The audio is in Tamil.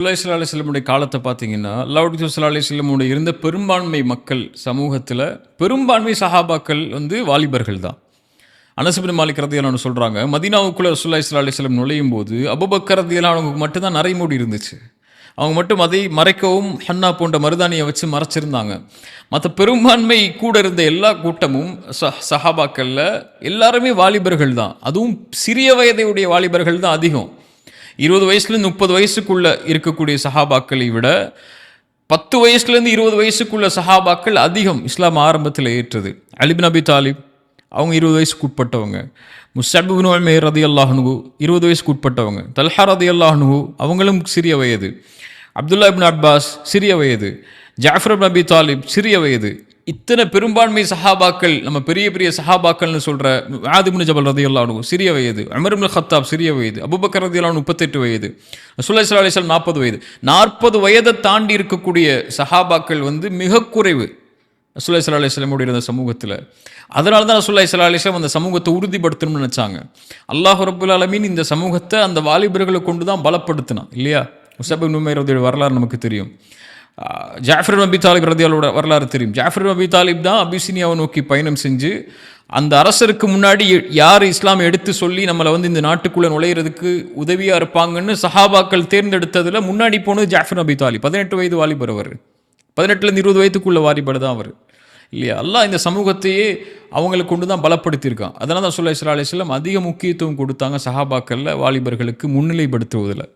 சுல்லா அலிஸ்லமுடைய காலத்தை பார்த்தீங்கன்னா அல்லாவுடி சுல்லா அலிஸ்லமுடைய இருந்த பெரும்பான்மை மக்கள் சமூகத்தில் பெரும்பான்மை சஹாபாக்கள் வந்து வாலிபர்கள் தான். அனசுபின் மாலிக் ரதியலானு சொல்கிறாங்க மதினாவுக்குள்ளே சுல்லா இஸ்லா அலிஸ்லம் நுழையும் போது அபுபக்கர் அவங்களுக்கு மட்டும்தான் நரைமூடி இருந்துச்சு. அவங்க மட்டும் அதை மறைக்கவும் ஹன்னா போன்ற மருதானியை வச்சு மறைச்சிருந்தாங்க. மற்ற பெரும்பான்மை கூட இருந்த எல்லா கூட்டமும் ச சஹாபாக்களில் எல்லாருமே வாலிபர்கள் தான். அதுவும் சிறிய வயதையுடைய வாலிபர்கள் தான் அதிகம். இருபது வயசுலேருந்து முப்பது வயசுக்குள்ளே இருக்கக்கூடிய சஹாபாக்களை விட பத்து வயசுலேருந்து இருபது வயசுக்குள்ள சஹாபாக்கள் அதிகம் இஸ்லாம் ஆரம்பத்தில் ஏற்றது. அலிபின் அபி தாலிப் அவங்க இருபது வயசுக்கு உட்பட்டவங்க. முஸ்தபின் மேர் ரதி அல்லாஹ்னுகு இருபது வயசுக்கு உட்பட்டவங்க. தல்ஹா ரதி அல்லாஹ்னுகு அவங்களும் சிறிய வயது. அப்துல்லா இபின் அப்பாஸ் சிறிய வயது. ஜாஃபர் நபி அபி தாலிப் சிறிய வயது. இத்தனை பெரும்பான்மை சஹாபாக்கள் நம்ம பெரிய பெரிய சஹாபாக்கள்னு சொல்கிற ஆதிமுனி ஜபல் ரதி அல்லாஹ்னுகு சிறிய வயது. அமருமுல் ஹத்தாப் சிறிய வயது. அபுபக்கர் ரதி முப்பத்தெட்டு வயது. சுல்லா ஸல்லல்லாஹு நாற்பது வயது. நாற்பது வயதை தாண்டி இருக்கக்கூடிய சஹாபாக்கள் வந்து மிக குறைவு. ரசூல்லா சல்லா அலிஸ்லமுடைய இருந்த சமூகத்தில். அதனால தான் ரசூல்லா சல்லா அலிஸ்லாம் அந்த சமூகத்தை உறுதிப்படுத்தணும்னு நினச்சாங்க. அல்லாஹ் ரபுல் அலமீன் இந்த சமூகத்தை அந்த வாலிபர்களை கொண்டு தான் பலப்படுத்தினான் இல்லையா? முசபு நுமைரதுடைய வரலாறு நமக்கு தெரியும். ஜாஃபர் நபி தாலிப் ரதியாலோட வரலாறு தெரியும். ஜாஃபர் நபி தாலிப் தான் அபிசினியாவை நோக்கி பயணம் செஞ்சு அந்த அரசருக்கு முன்னாடி யார் இஸ்லாம் எடுத்து சொல்லி நம்மளை வந்து இந்த நாட்டுக்குள்ளே நுழையிறதுக்கு உதவியாக இருப்பாங்கன்னு சஹாபாக்கள் தேர்ந்தெடுத்ததில் முன்னாடி போனது ஜாஃபர் நபி தாலிப். பதினெட்டு வயது வாலிபர் அவர். பதினெட்டுலேருந்து இருபது வயதுக்குள்ள வாலிபர் தான் அவர். இல்லையா? அல்லாஹ் இந்த சமூகத்தையே அவங்களை கொண்டு தான் பலப்படுத்தியிருக்கான். அதனால் தான் சொல்ல இஸ்லா அலிஸ்லாம் அதிக முக்கியத்துவம் கொடுத்தாங்க சஹாபாக்களில் வாலிபர்களுக்கு முன்னிலைப்படுத்துவதில்.